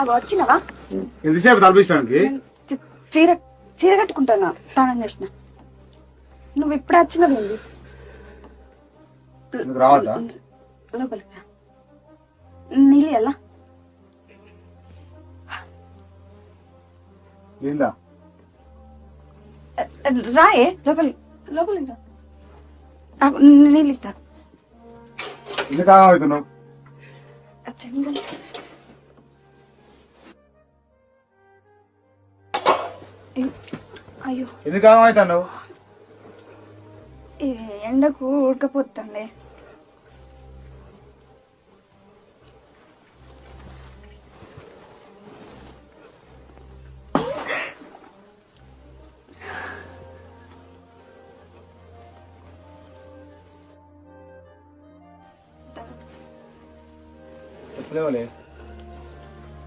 వచ్చినవా? ఎంతసేపు తలపించడానికి చీర చీర కట్టుకుంటానా. స్నానం చేసిన. నువ్వు ఇప్పుడు వచ్చినవేంది లోపలికి రా. నీళ్ళు ఎలా? రాయే లోపలి లోపలికి రా. నీళ్ళు ఇస్తా ఎందుకు అయ్యో. ఎందుకు ఈ ఎండకు ఉడకపోతుండే. చెప్పలేవులే